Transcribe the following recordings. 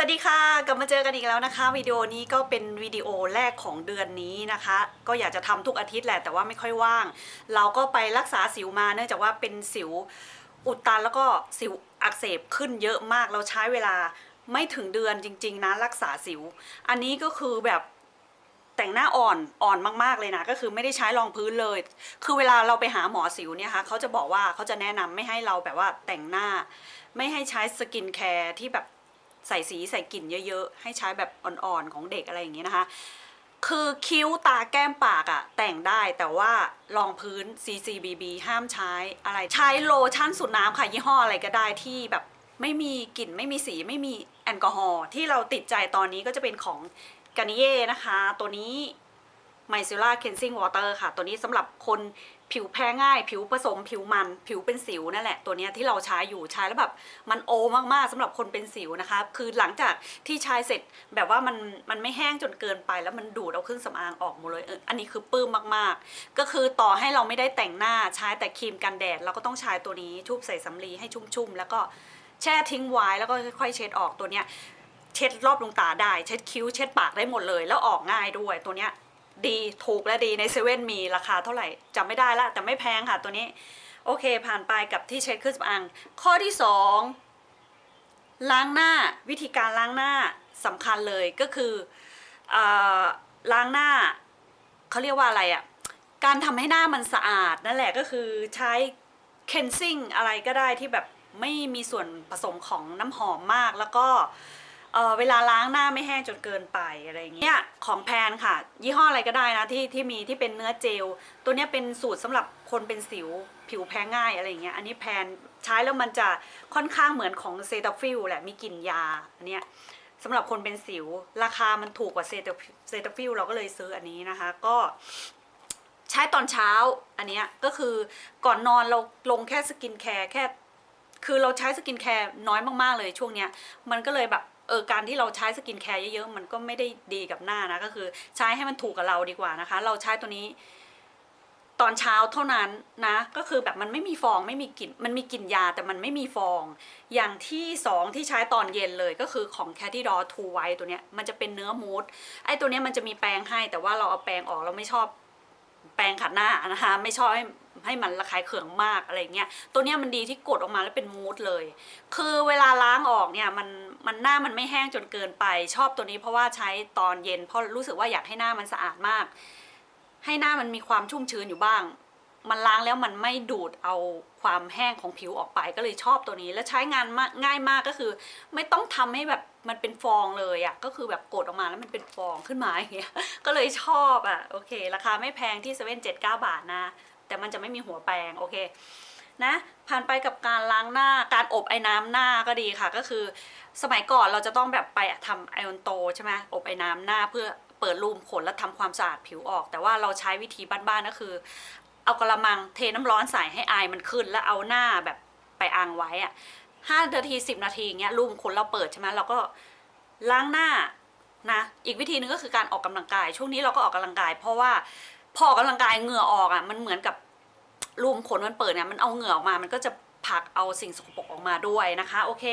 สวัสดีค่ะ กลับมาเจอกันอีกแล้วนะคะ วิดีโอนี้ก็เป็นวิดีโอแรกของเดือนนี้นะคะ ก็อยากจะทำทุกอาทิตย์แหละแต่ว่าไม่ค่อยว่าง เราก็ไปรักษาสิวมาเนื่องจากว่าเป็นสิวอุดตันแล้วก็สิวอักเสบขึ้นเยอะมากเราใช้เวลาไม่ถึงเดือนจริง ๆนะรักษาสิว อันนี้ก็คือแบบแต่งหน้าอ่อนอ่อนมากๆเลยนะ ก็คือไม่ได้ใช้รองพื้นเลย คือเวลาเราไปหาหมอสิวเนี่ยค่ะเขาจะบอกว่าเขาจะแนะนำไม่ให้เราแบบว่าแต่งหน้า ไม่ให้ใช้สกินแคร์ที่แบบ ใส่สีใส่กลิ่นเยอะๆ ให้ใช้แบบอ่อนๆของเด็กอะไรอย่างนี้นะคะ คือคิ้วตาแก้มปากอะแต่งได้แต่ว่ารองพื้น CCBB ห้ามใช้อะไรใช้โลชั่นสูตรน้ำค่ะ ยี่ห้ออะไรก็ได้ที่แบบไม่มีกลิ่นไม่มีสีไม่มีแอลกอฮอล์ที่เราติดใจตอนนี้ก็จะเป็นของกานิเย่นะคะ ตัวนี้ไมซิล่าเคนซิงวอเตอร์ค่ะ ตัวนี้สำหรับคน ผิวแพ้ง่าย ผิวผสมผิวมัน ผิวเป็นสิวนั่นแหละ ตัวนี้ที่เราใช้อยู่ใช้แล้วแบบมันโอมากๆสำหรับคนเป็นสิวนะคะ คือหลังจากที่ใช้เสร็จแบบว่ามันมันไม่แห้งจนเกินไป แล้วมันดูดเอาเครื่องสำอางออกหมดเลยอันนี้คือปื้มมากๆ ก็คือต่อให้เราไม่ได้แต่งหน้าใช้แต่ครีมกันแดดเราก็ต้องใช้ตัวนี้ชุบใส่สำลีให้ชุ่มๆแล้วก็แช่ทิ้งไว้แล้วก็ค่อยๆเช็ดออกตัวเนี้ยเช็ดรอบดวงตาได้ เช็ดคิ้วเช็ดปากได้หมดเลย แล้วออกง่ายด้วยตัวเนี้ย ดีถูกและดีในเซเว่นมีราคาเท่าไหร่จำไม่ได้ละแต่ไม่แพงค่ะตัวนี้ โอเคผ่านไปกับที่เช็ดเครื่องสำอางข้อที่สองล้างหน้าวิธีการล้างหน้าสำคัญเลยก็คือเออล้างหน้าเขาเรียกว่าอะไรอะ่ะการทำให้หน้ามันสะอาดนั่นแหละก็คือใช้เคนซิ่งอะไรก็ได้ที่แบบไม่มีส่วนผสมของน้ำหอมมากแล้วก็ เออเวลาล้างหน้าไม่แห้งจนเกินไปอะไรอย่างเงี้ยของแพนค่ะ ยี่ห้ออะไรก็ได้นะที่ที่มีที่เป็นเนื้อเจล ตัวเนี้ยเป็นสูตรสำหรับคนเป็นสิวผิวแพ้ง่ายอะไรอย่างเงี้ยอันนี้แพนใช้แล้วมันจะค่อนข้างเหมือนของเซตาฟิลแหละมีกลิ่นยาอันเนี้ยสำหรับคนเป็นสิว ราคามันถูกกว่าเซตาเซตาฟิลเราก็เลยซื้ออันนี้นะคะ ก็ใช้ตอนเช้าอันเนี้ยก็คือก่อนนอนเราลงแค่สกินแคร์แค่ คือเราใช้สกินแคร์น้อยมากๆเลยช่วงเนี้ย มันก็เลยแบบ เออการที่เราใช้สกินแคร์เยอะๆมันก็ไม่ได้ดีกับหน้านะก็คือใช้ให้มันถูกกับเราดีกว่านะคะ เราใช้ตัวนี้ ตอนเช้าเท่านั้นนะ ก็คือแบบมันไม่มีฟองไม่มีกลิ่นมันมีกลิ่นยาแต่มันไม่มีฟอง อย่างที่สองที่ใช้ตอนเย็นเลยก็คือของ c a t i d o r 2 White ตัวเนี้ยมันจะเป็นเนื้อมูสไอ้ตัวเนี้ยมันจะมีแปรงให้ แต่ว่าเราเอาแปรงออกเราไม่ชอบแปรงขัดหน้านะคะ ไม่ชอบให้ ให้มันระคายเคืองมากอะไรเงี้ยตัวเนี้ยมันดีที่กดออกมาแล้วเป็นมูสเลย คือเวลาล้างออกเนี่ยมันมันหน้ามันไม่แห้งจนเกินไป ชอบตัวนี้เพราะว่าใช้ตอนเย็นเพราะรู้สึกว่าอยากให้หน้ามันสะอาดมาก ให้หน้ามันมีความชุ่มชื้นอยู่บ้าง มันล้างแล้วมันไม่ดูดเอาความแห้งของผิวออกไปก็เลยชอบตัวนี้ แล้วใช้งานาง่ายมากก็คือ ไม่ต้องทำให้แบบมันเป็นฟองเลยอะ่ะก็คือแบบกดออกมาแล้วมันเป็นฟองขึ้นมาอย่างเงี้ยก็เลยชอบอะ่ะโอเค ราคาไม่แพงที่เซเว่นเจ็ดเก้าบาทนะ แต่มันจะไม่มีหัวแปรงโอเคนะผ่านไปกับการล้างหน้าการอบไอ้น้ำหน้าก็ดีค่ะ ก็คือสมัยก่อนเราจะต้องแบบไปทำไอออนโตใช่ไหมอบไอ้น้ำหน้าเพื่อเปิดรูมขนแล้วทำความสะอาดผิวออก แต่ว่าเราใช้วิธีบ้านๆก็คือ เอากระมังเทน้ำร้อนใส่ให้ไอายมันขึ้น แล้วเอาหน้าแบบไปอังไว้อะห้านาทีสิบนาทีเงี้ยรูมขนเราเปิดใช่ไหมเราก็ล้างหน้านะอีกวิธีหนึงก็คือการออกกำลังกาย ช่วงนี้เราก็ออกกำลังกาย เพราะว่า พอกกำลังกายเหงื่อออกอะมันเหมือนกับรูมขนมันเปิดเนี่ยมันเอาเหงื่อออกมา มันก็จะผักเอาสิ่งสกปรกออกมาด้วยนะคะโอเค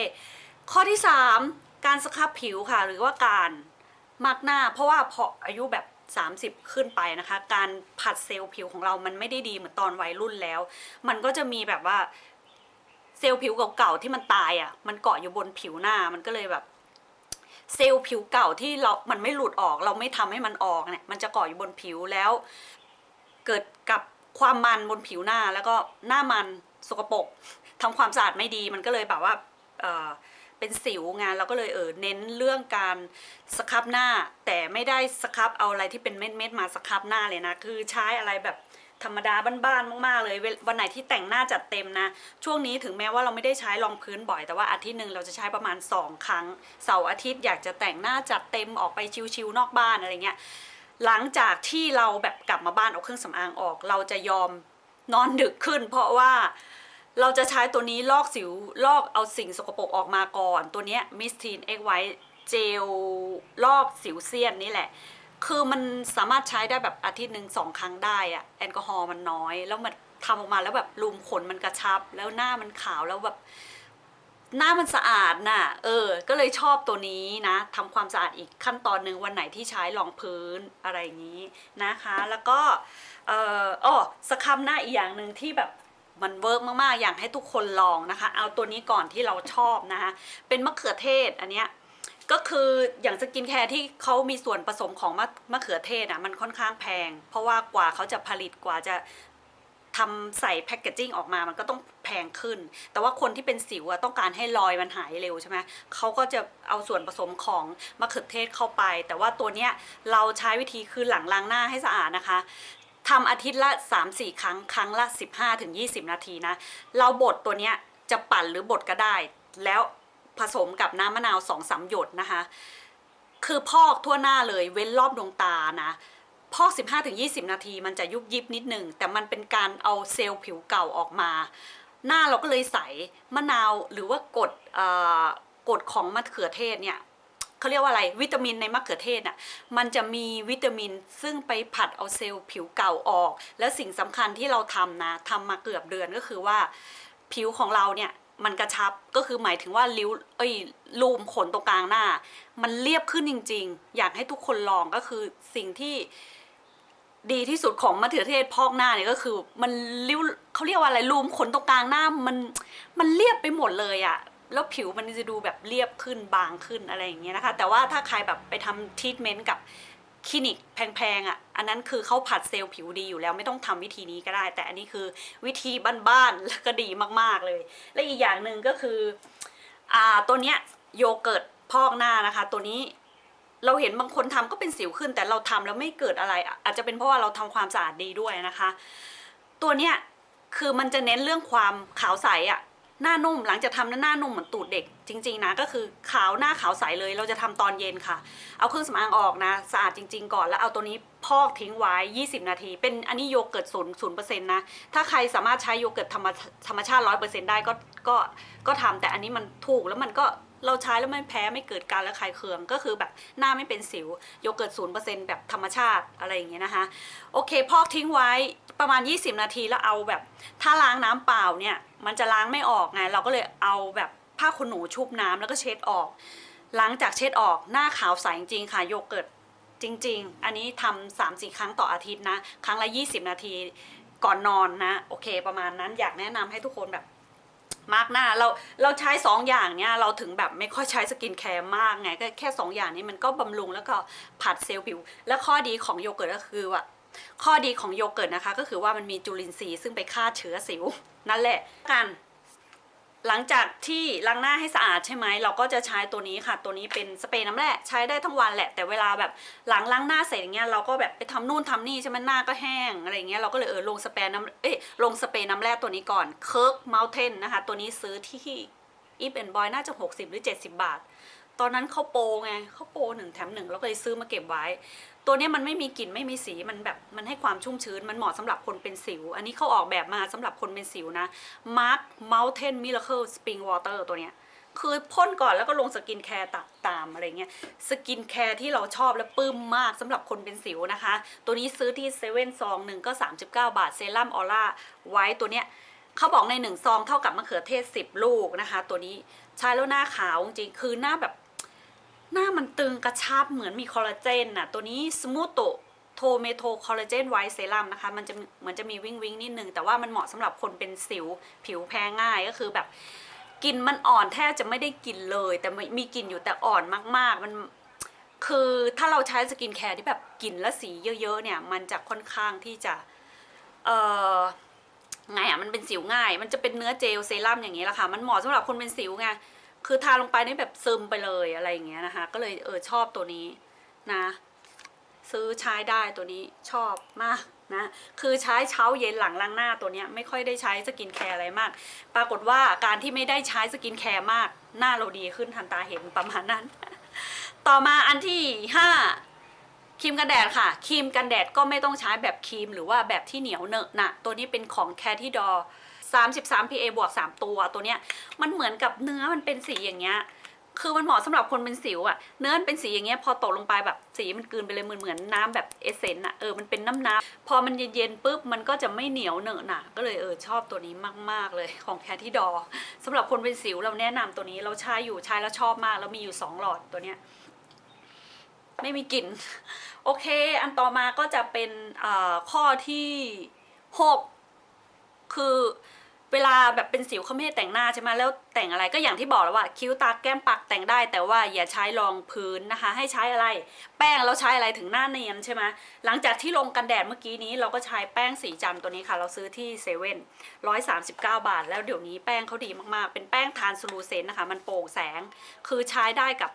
ข้อที่ 3 การสครับผิวค่ะ หรือว่าการมาร์กหน้า เพราะว่าพออายุแบบ 30 ขึ้นไปนะคะ การผัดเซลล์ผิวของเรามันไม่ได้ดีเหมือนตอนวัยรุ่นแล้ว มันก็จะมีแบบว่าเซลล์ผิวเก่าๆที่มันตายอะ่ะ มันเกาะอยู่บนผิวหน้ามันก็เลยแบบ เซลล์ผิวเก่าที่เรา มันไม่หลุดออก เราไม่ทำให้มันออกเนี่ย มันจะเกาะอยู่บนผิวแล้ว เกิดกับความมันบนผิวหน้าแล้วก็หน้ามันสกปรกทำความสะอาดไม่ดีมันก็เลยแบบว่าเเป็นสิวงานเราก็เลยเออเน้นเรื่องการสครับหน้า แต่ไม่ได้สครับเอาอะไรที่เป็นเม็ดๆมาสครับหน้าเลยนะ คือใช้อะไรแบบธรรมดาบ้านๆมากๆ เลยวลวันไหนที่แต่งหน้าจัดเต็มนะ ช่วงนี้ถึงแม้ว่าเราไม่ได้ใช้รองพื้นบ่อย แต่ว่าอาทิตย์หนึ่งเราจะใช้ประมาณ 2 ครั้งเสาร์อาทิตย์อยากจะแต่งหน้าจัดเต็มออกไปชิวๆนอกบ้านอะไรเงี้ย หลังจากที่เราแบบกลับมาบ้านเอาเครื่องสำอางออก เราจะยอมนอนดึกขึ้น เพราะว่าเราจะใช้ตัวนี้ลอกสิวลอกเอาสิ่งสกปรกออกมาก่อน ตัวเนี้ยมิสทีนเอ็กไวเจลลอกสิวเซียนนี่แหละ คือมันสามารถใช้ได้แบบอาทิตย์หนึ่งสองครั้งได้อะแอลกอฮอล์มันน้อย แล้วมันทำออกมาแล้วแบบรูมขนมันกระชับ แล้วหน้ามันขาวแล้วแบบ หน้ามันสะอาดน่ะ เออ ก็เลยชอบตัวนี้นะทำความสะอาดอีกขั้นตอนหนึ่งวันไหนที่ใช้รองพื้นอะไรอย่างนี้นะคะ แล้วก็เอออ้อสครับหน้าอีกอย่างหนึ่งที่แบบมันเวิร์กมากๆ อยากให้ทุกคนลองนะคะ เอาตัวนี้ก่อนที่เราชอบนะคะ เป็นมะเขือเทศอันเนี้ยก็คืออย่างสกินแคร์ที่เขามีส่วนผสมของมะมะเขือเทศอะมันค่อนข้างแพง เพราะว่ากว่าเขาจะผลิตกว่าจะ ทำใส่แพคเกจิ้งออกมามันก็ต้องแพงขึ้น แต่ว่าคนที่เป็นสิวอะต้องการให้รอยมันหายเร็วใช่ไหมเขาก็จะเอาส่วนผสมของมะเขือเทศเข้าไป แต่ว่าตัวเนี้ยเราใช้วิธีคือหลังล้างหน้าให้สะอาดนะคะทำอาทิตย์ละ 3-4 ครั้ง ครั้งละ 15-20 นาทีนะ เราบดตัวเนี้ยจะปั่นหรือบดก็ได้ แล้วผสมกับน้ำมะนาวสองสามหยดนะคะ คือพอกทั่วหน้าเลยเว้นรอบดวงตานะ พอก 15-20 นาทีมันจะยุบยิบนิดหนึ่งแต่มันเป็นการเอาเซลล์ผิวเก่าออกมา หน้าเราก็เลยใสมะนาวหรือว่ากดกดของมะเขือเทศเนี่ยเขาเรียกว่าอะไรวิตามินในมะเขือเทศน่ะมันจะมีวิตามินซึ่งไปผัดเอาเซลล์ผิวเก่าออก และสิ่งสำคัญที่เราทำนะทำมาเกือบเดือนก็คือว่า ผิวของเราเนี่ยมันกระชับก็คือหมายถึงว่าริ้วเอ้ยรูมขนตรงกลางหน้า มันเรียบขึ้นจริง ๆ อยากให้ทุกคนลองก็คือสิ่งที่ ดีที่สุดของมะเขือเทศพอกหน้าเนี่ยก็คือ มันริ้วเขาเรียกว่าอะไรรูมขนตรงกลางหน้ามันมันเรียบไปหมดเลยอะแล้วผิวมันจะดูแบบเรียบขึ้นบางขึ้นอะไรอย่างเงี้ยนะคะ แต่ว่าถ้าใครแบบไปทำทรีทเมนต์กับคลินิกแพงๆอะ อันนั้นคือเขาผัดเซลล์ผิวดีอยู่แล้วไม่ต้องทำวิธีนี้ก็ได้ แต่อันนี้คือวิธีบ้านๆแล้วก็ดีมากๆเลย และอีกอย่างหนึ่งก็คือ อ่าตัวเนี้ยโยเกิร์ตพอกหน้านะคะ ตัวนี้ เราเห็นบางคนทำก็เป็นสิวขึ้น แต่เราทำแล้วไม่เกิดอะไร อาจจะเป็นเพราะว่าเราทำความสะอาดดีด้วยนะคะ ตัวเนี้ยคือมันจะเน้นเรื่องความขาวใสอะหน้านุ่มหลังจากทำแล้วหน้านุ่มเหมือนตูดเด็ก จริง ๆ นะก็คือขาวหน้าขาวใสเลย เราจะทำตอนเย็นค่ะ เอาเครื่องสำอางออกนะสะอาดจริง ๆ ก่อนแล้วเอาตัวนี้พอกทิ้งไว้ 20 นาที เป็นอันนี้โยเกิร์ตศูนย์ศูนย์เปอร์เซ็นต์นะ ถ้าใครสามารถใช้โยเกิร์ตธรรมธรรมชาติร้อยเปอร์เซ็นต์ได้ก็ก็ก็ทำแต่อันนี้มันถูกแล้วมันก็ เราใช้แล้วไม่แพ้ไม่เกิดการระคายเคือง ก็คือแบบหน้าไม่เป็นสิวโยเกิร์ตศูนย์เปอร์เซ็นต์แบบธรรมชาติอะไรอย่างเงี้ยนะคะ โอเค พอกทิ้งไว้ประมาณ 20 นาทีแล้วเอาแบบ ถ้าล้างน้ำเปล่าเนี่ยมันจะล้างไม่ออกไงเราก็เลยเอาแบบผ้าขนหนูชุบน้ำแล้วก็เช็ดออก หลังจากเช็ดออกหน้าขาวใสจริงๆค่ะโยเกิร์ตจริง ๆ อันนี้ทำสามสี่ครั้งต่ออาทิตย์นะ ครั้งละ 20 นาทีก่อนนอนนะ โอเค ประมาณนั้นอยากแนะนำให้ทุกคนแบบ มากหน้าเราเราใช้สองอย่างเนี้ยเราถึงแบบไม่ค่อยใช้สกินแคร์มากไงก็แค่สองอย่างนี้มันก็บำรุงแล้วก็ผัดเซลล์ผิว และข้อดีของโยเกิร์ตก็คือว่าข้อดีของโยเกิร์ตนะคะ ก็คือว่ามันมีจุลินทรีย์ซึ่งไปฆ่าเชื้อสิว นั่นแหละกัน หลังจากที่ล้างหน้าให้สะอาดใช่ไหมเราก็จะใช้ตัวนี้ค่ะ ตัวนี้เป็นสเปรย์น้ำแร่ใช้ได้ทั้งวันแหละแต่เวลาแบบหลังล้างหน้าเสร็จอย่างเงี้ยเราก็แบบไปทำนู่นทำนี่ใช่ไหมหน้าก็แห้งอะไรเงี้ยเราก็เลยเออลงสเปรย์น้ำเอ้ยลงสเปรย์น้ำแร่ตัวนี้ก่อนเคิร์กเมลเทนนะคะ ตัวนี้ซื้อที่อีฟแอนบอยน่าจะ 60 หรือ 70 บาท ตอนนั้นเขาโปรไงเขาโปรหนึ่งแถมหนึ่งเราก็เลยซื้อมาเก็บไว้ ตัวนี้มันไม่มีกลิ่นไม่มีสีมันแบบมันให้ความชุ่มชื้น มันเหมาะสำหรับคนเป็นสิว อันนี้เขาออกแบบมาสำหรับคนเป็นสิวนะ Mark Mountain Miracle Spring Water ตัวเนี้ยคือพ่นก่อนแล้วก็ลงสกินแคร์ตัดตามอะไรเงี้ยสกินแคร์ที่เราชอบและปลื้มมากสำหรับคนเป็นสิวนะคะ ตัวนี้ซื้อที่เซเว่นซองหนึ่งก็ 39 บาทเซรั่มออร่าไว้ตัวเนี้ยเขาบอกในหนึ่งซองเท่ากับมะเขือเทศ 10 ลูกนะคะ ตัวนี้ใช้แล้วหน้าขาวจริงคือหน้าแบบ หน้ามันตึงกระชับเหมือนมีคอลลาเจนน่ะตัวนี้สมูทโตโทเมโทคอลลาเจนไวท์เซรั่มนะคะ มันจะเหมือนจะมีวิงวิงนิดนึง แต่ว่ามันเหมาะสำหรับคนเป็นสิวผิวแพ้ง่ายก็คือแบบกลิ่นมันอ่อนแทบจะไม่ได้กลิ่นเลย แต่มีกลิ่นอยู่แต่อ่อนมาก ๆ มันคือถ้าเราใช้สกินแคร์ที่แบบกลิ่นและสีเยอะๆเนี่ยมันจะค่อนข้างที่จะเอ่อไงอะมันเป็นสิวง่าย มันจะเป็นเนื้อเจลเซรั่มอย่างนี้แหละค่ะ มันเหมาะสำหรับคนเป็นสิวไง คือทาลงไปนี่แบบซึมไปเลยอะไรอย่างเงี้ยนะคะ ก็เลยเออชอบตัวนี้นะ ซื้อใช้ได้ตัวนี้ชอบมากนะคือใช้เช้าเย็นหลังล้างหน้าตัวเนี้ยไม่ค่อยได้ใช้สกินแคร์อะไรมาก ปรากฏว่าการที่ไม่ได้ใช้สกินแคร์มากหน้าเราดีขึ้นทันตาเห็นประมาณนั้น ต่อมาอันที่ห้าครีมกันแดดค่ะครีมกันแดดก็ไม่ต้องใช้แบบครีมหรือว่าแบบที่เหนียวเนอะหนะตัวนี้เป็นของแคที่ดอ 33 PA บวก 3 ตัวตัวเนี้ยมันเหมือนกับเนื้อมันเป็นสีอย่างเงี้ยคือมันเหมาะสำหรับคนเป็นสิวอะเนื้อมันเป็นสีอย่างเงี้ยพอตกลงไปแบบสีมันกลืนไปเลยเหมือนเหมือนน้ำแบบเอเซนต์อะเออมันเป็นน้ำน้ำพอมันเย็นๆปุ๊บมันก็จะไม่เหนียวเหนอะหนะก็เลยเออชอบตัวนี้มากๆเลยของแคที่ดอสำหรับคนเป็นสิวเราแนะนำตัวนี้เราใช้อยู่ใช้แล้วชอบมากแล้วมีอยู่สองหลอดตัวเนี้ยไม่มีกลิ่นโอเค อันต่อมาก็จะเป็นอ่อข้อที่หกคือ เวลาแบบเป็นสิวเขาไม่ให้แต่งหน้าใช่ไหมแล้วแต่งอะไรก็อย่างที่บอกแล้วว่าคิ้วตาแก้มปากแต่งได้ แต่ว่าอย่าใช้รองพื้นนะคะ ให้ใช้อะไร แป้งเราใช้อะไรถึงหน้าเนียนใช่ไหมหลังจากที่ลงกันแดดเมื่อกี้นี้เราก็ใช้แป้งสีจันทร์ตัวนี้ค่ะ เราซื้อที่เซเว่นร้อยสามสิบเก้าบาท แล้วเดี๋ยวนี้แป้งเขาดีมากๆ เป็นแป้งทานสลูเซนนะคะ มันโปร่งแสง คือใช้ได้กับ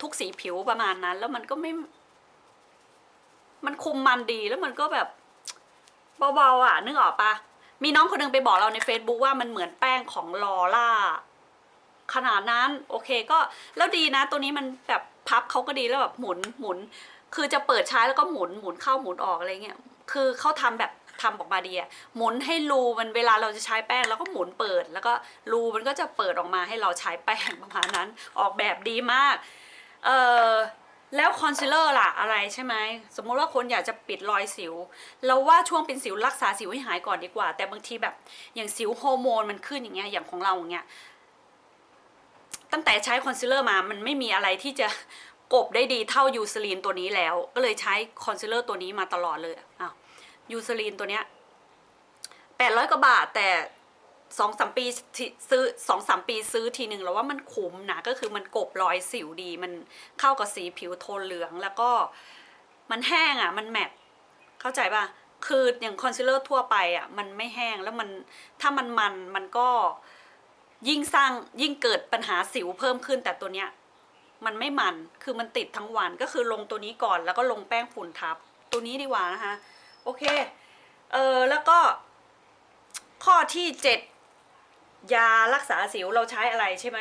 ทุกสีผิวประมาณนั้น แล้วมันก็ไม่ มันคุมมันดีแล้วมันก็แบบเบาๆอะนึกออกปะ มีน้องคนหนึงไปบอกเราใน Facebook ว่ามันเหมือนแป้งของลอล่าขนาดนั้นโอเคก็แล้วดีนะ ตัวนี้มันแบบพับเขาก็ดีแล้วแบบหมุนหมุน คือจะเปิดใช้แล้วก็หมุนหมุนเข้าหมุนออกอะไรเงี้ยคือเขาทำแบบทำออกมาดีอะหมุนให้รูมันเวลาเราจะใช้แป้งแล้วก็หมุนเปิด แล้วก็รูมันก็จะเปิดออกมาให้เราใช้แป้งประมาณนั้น ออกแบบดีมาก เออ แล้วคอนซีลเลอร์ล่ะอะไรใช่ไหมสมมุติว่าคนอยากจะปิดรอยสิว เราว่าช่วงเป็นสิวรักษาสิวให้หายก่อนดีกว่า แต่บางทีแบบอย่างสิวฮอร์โมนมันขึ้นอย่างเงี้ยอย่างของเราอย่างเงี้ยตั้งแต่ใช้คอนซีลเลอร์มามันไม่มีอะไรที่จะกบได้ดีเท่ายูซลีนตัวนี้แล้ว ก็เลยใช้คอนซีลเลอร์ตัวนี้มาตลอดเลยอ้าวยูซลีนตัวเนี้ยแปดร้อยกว่าบาทแต่ สองสามปีซื้อสองสามปีซื้อทีหนึ่งแล้วว่ามันคุ้มนะก็คือมันกบรอยสิวดี มันเข้ากับสีผิวโทนเหลืองแล้วก็มันแห้งอะ มันแมทเข้าใจป่ะคืออย่างคอนซีลเลอร์ทั่วไปอะมันไม่แห้งแล้วมันถ้ามันมันมันก็ยิ่งสร้างยิ่งเกิดปัญหาสิวเพิ่มขึ้นแต่ตัวเนี้ยมันไม่มันคือมันติดทั้งวันก็คือลงตัวนี้ก่อนแล้วก็ลงแป้งฝุ่นทับ ตัวนี้ดีกว่านะคะโอเคเออแล้วก็ข้อที่เจ็ด ยารักษาสิวเราใช้อะไรใช่ไหม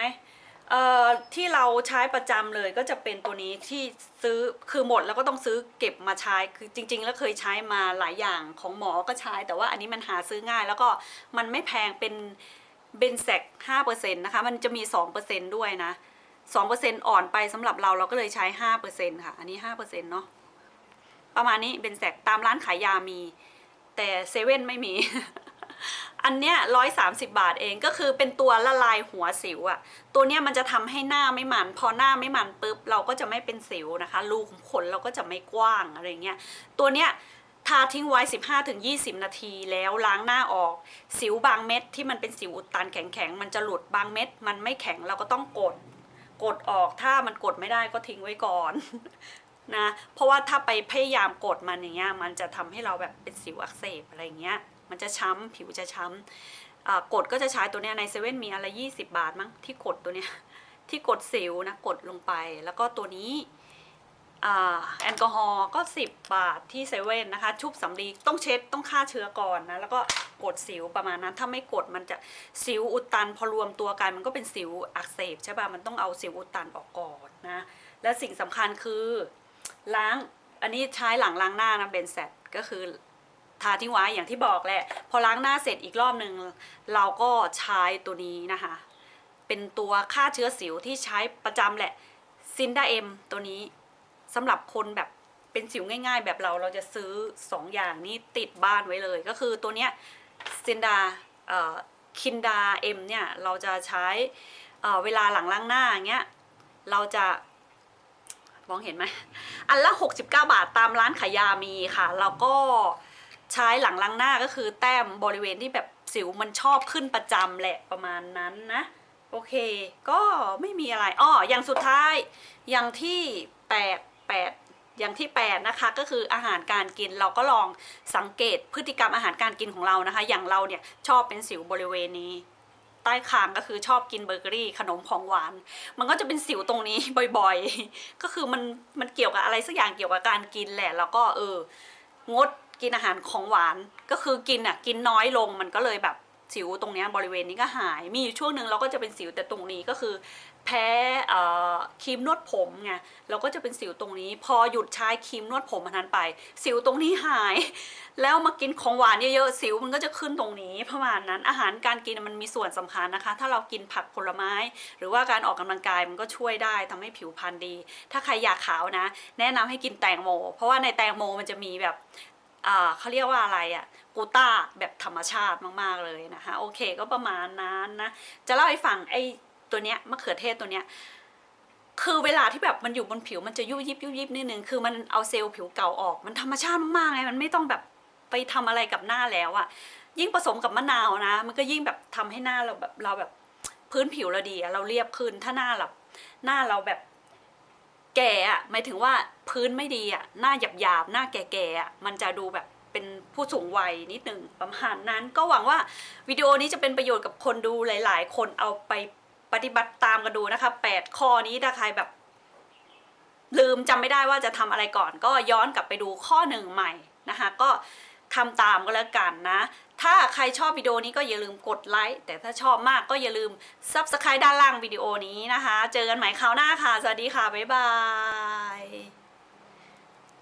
เอ่อที่เราใช้ประจำเลยก็จะเป็นตัวนี้ที่ซื้อคือหมดแล้วก็ต้องซื้อเก็บมาใช้คือจริง ๆ แล้วเคยใช้มาหลายอย่างของหมอก็ใช้ แต่ว่าอันนี้มันหาซื้อง่าย แล้วก็มันไม่แพงเป็นเบนแซกห้าเปอร์เซ็นต์นะคะมันจะมีสองเปอร์เซ็นด้วยนะสองเปอร์เซ็นอ่อนไปสำหรับเราเราก็เลยใช้ห้าเปอร์เซ็นค่ะ อันนี้ห้าเปอร์เซ็นเนาะประมาณนี้เบนแซกตามร้านขายยามี แต่เซเว่นไม่มี อันเนี้ยร้อยสามสิบาทเองก็คือเป็นตัวละลายหัวสิวอะตัวเนี้ยมันจะทำให้หน้าไม่มัน พอหน้าไม่มันปุ๊บเราก็จะไม่เป็นสิวนะคะ รูขุมขนเราก็จะไม่กว้างอะไรเงี้ยตัวเนี้ยทาทิ้งไว้ 15-20 นาทีแล้วล้างหน้าออก สิวบางเม็ดที่มันเป็นสิวอุดตันแข็งๆ มันจะหลุดบางเม็ด มันไม่แข็งเราก็ต้องกด กดออกถ้ามันกดไม่ได้ก็ทิ้งไว้ก่อนนะเพราะว่าถ้าไปพยายามกดมันอย่างเงี้ยมันจะทำให้เราแบบเป็นสิวอักเสบอะไรเงี้ย มันจะช้ำผิวจะช้ำอ่ากดก็จะใช้ตัวเนี้ยในเซเว่นมีอะไรยี่สิบาทมั้งที่กดตัวเนี้ยที่กดสิวนะกดลงไปแล้วก็ตัวนี้แอลกอฮอล์ก็ 10 บาทที่เซเว่นนะคะ ชุบสำลีต้องเช็ดต้องฆ่าเชื้อก่อนนะ แล้วก็กดสิวประมาณนั้น ถ้าไม่กดมันจะสิวอุดตัน พอรวมตัวกันมันก็เป็นสิวอักเสบใช่ป่ะมันต้องเอาสิวอุดตันออกก่อนนะ และสิ่งสำคัญคือล้างอันนี้ใช้หลังล้างหน้านะเบนเซตก็คือ ทาทิ้งไว้อย่างที่บอกแหละ พอล้างหน้าเสร็จอีกรอบหนึ่งเราก็ใช้ตัวนี้นะคะ เป็นตัวฆ่าเชื้อสิวที่ใช้ประจำแหละซินดาเอ็มตัวนี้สำหรับคนแบบเป็นสิวง่าย ๆ แบบเราเราจะซื้อ 2 อย่างนี้ติดบ้านไว้เลย ก็คือตัวเนี้ยซินดาคินดาเอ็มเนี่ย เราจะใช้เอ่อเวลาหลังล้างหน้าอย่างเงี้ยเราจะมองเห็นไหมอันละ 69 บาทตามร้านขายยามีค่ะ แล้วก็ ใช้หลังล้างหน้าก็คือแต้มบริเวณที่แบบสิวมันชอบขึ้นประจำแหละประมาณนั้นนะ โอเค ก็ไม่มีอะไรอ้ออย่างสุดท้าย อย่างที่แปดแปดอย่างที่แปดนะคะก็คืออาหารการกินเราก็ลองสังเกตพฤติกรรมอาหารการกินของเรานะคะ อย่างเราเนี่ยชอบเป็นสิวบริเวณนี้ ใต้คางก็คือชอบกินเบเกอรี่ขนมของหวาน มันก็จะเป็นสิวตรงนี้บ่อยๆ ก็คือมันมันเกี่ยวกับอะไรสักอย่างเกี่ยวกับการกินแหละ แล้วก็เอองด กินอาหารของหวานก็คือกินอะกินน้อยลงมันก็เลยแบบสิวตรงนี้บริเวณนี้ก็หาย มีอยู่ช่วงหนึ่งเราก็จะเป็นสิวแต่ตรงนี้ก็คือ แพ้ครีมนวดผมไงเราก็จะเป็นสิวตรงนี้ พอหยุดใช้ครีมนวดผมอันนั้นไป สิวตรงนี้หาย แล้วมากินของหวานเยอะๆสิวมันก็จะขึ้นตรงนี้ประมาณนั้นอาหารการกินมันมีส่วนสำคัญนะคะ ถ้าเรากินผักผลไม้ หรือว่าการออกกำลังกายมันก็ช่วยได้ทำให้ผิวพรรณดี ถ้าใครอยากขาวนะ แนะนำให้กินแตงโม เพราะว่าในแตงโมมันจะมีแบบ เขาเรียกว่าอะไรอะกูต้าแบบธรรมชาติมากๆเลยนะคะโอเคก็ประมาณนั้นนะจะเล่าให้ฟังไอ้ตัวเนี้ยมะเขือเทศตัวเนี้ยคือเวลาที่แบบมันอยู่บนผิวมันจะยุบยิบยุบยิบนิดนึงคือมันเอาเซลล์ผิวเก่าออก มันธรรมชาติมากๆไงมันไม่ต้องแบบไปทำอะไรกับหน้าแล้วอะยิ่งผสมกับมะนาวนะ มันก็ยิ่งแบบทำให้หน้าเราแบบเราแบบพื้นผิวเราดีเราเรียบขึ้นถ้าหน้าเราหน้าเราแบบ แก่อะหมายถึงว่าพื้นไม่ดีอะหน้าหยาบหยาบหน้าแก่ๆอะมันจะดูแบบเป็นผู้สูงวัยนิดหนึ่งประมาณนั้น ก็หวังว่าวิดีโอนี้จะเป็นประโยชน์กับคนดูหลาย ๆ คนเอาไปปฏิบัติตามกันดูนะคะแปดข้อนี้ถ้าใครแบบ ลืมจำไม่ได้ว่าจะทำอะไรก่อน ก็ย้อนกลับไปดูข้อหนึ่งใหม่นะคะ ก็ทำตามก็แล้วกันนะ ถ้าใครชอบวิดีโอนี้ก็อย่าลืมกดไลค์แต่ถ้าชอบมากก็อย่าลืม Subscribe ด้านล่างวิดีโอนี้นะคะ เจอกันใหม่คราวหน้าค่ะ สวัสดีค่ะ บ๊ายบาย